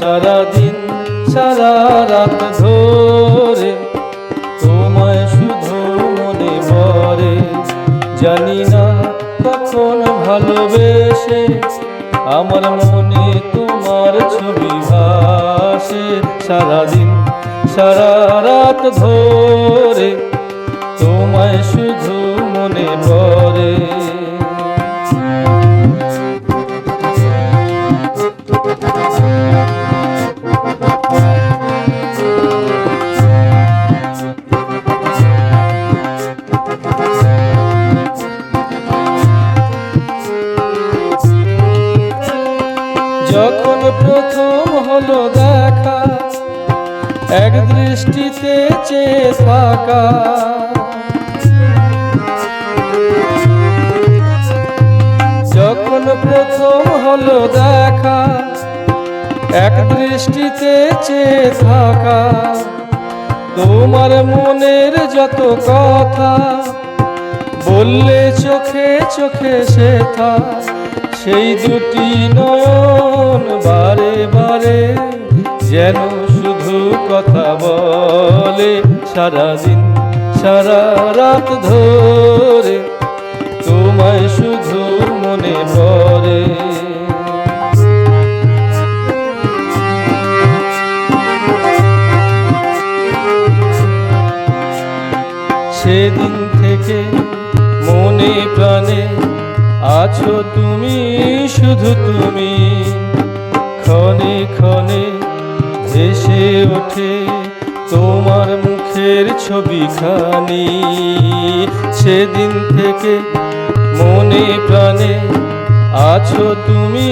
দিন সারা রাত ধরে তোমায় শুধু মনে পড়ে জানি না কখন ভালোবেসে আমার মনে তোমার ছবি ভাসে। সারাদিন, সারা রাত ধরে তোমায় শুধু প্রথম হলো দেখা, এক দৃষ্টিতে চেয়ে থাকা। যখন প্রথম হলো দেখা, এক দৃষ্টিতে চেয়ে থাকা। তোমার মনের যত কথা, বললে চোখে চোখে সে থা সেই দুটি নয়ন যেন শুধু কথা বলে সারাদিন, সারা রাত ধরে তোমায় শুধু মনে পড়ে। সেদিন থেকে মনে প্রাণে আছো তুমি, শুধু তুমি। ক্ষণে ক্ষণে ভেসে ওঠে তোমার মুখের ছবি খানি সেদিন থেকে মনে প্রাণে আছো তুমি,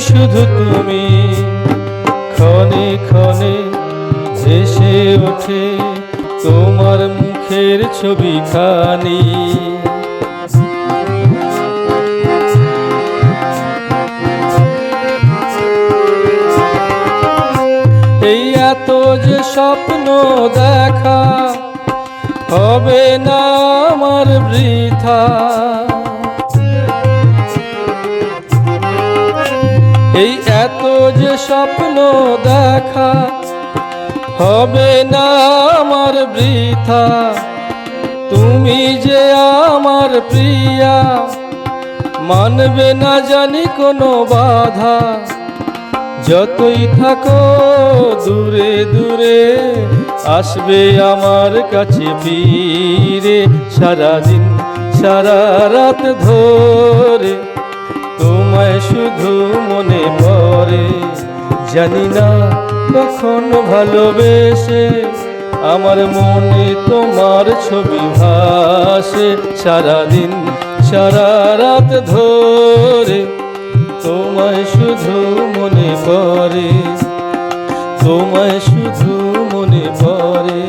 শুধু তুমি। ক্ষণে ক্ষণে ভেসে ওঠে তোমার মুখের ছবি যে স্বপ্ন দেখা হবে না আমার বৃথা। এই এত যে স্বপ্ন দেখা হবে না আমার বৃথা। তুমি যে আমার প্রিয়া, মানবে না জানি কোনো বাধা। যতই থাকো দূরে দূরে, আসবে আমার কাছে ফিরে। সারাদিন, সারা রাত ধরে তোমায় শুধু মনে পড়ে। জানি না কখন ভালোবেসে আমার মনে তোমার ছবি ভাসে। সারাদিন, সারা রাত ধরে তোমায় শুধু মনে পড়ে তোমায় শুধু মনে পড়ে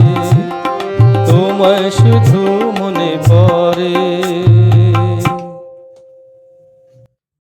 তোমায় শুধু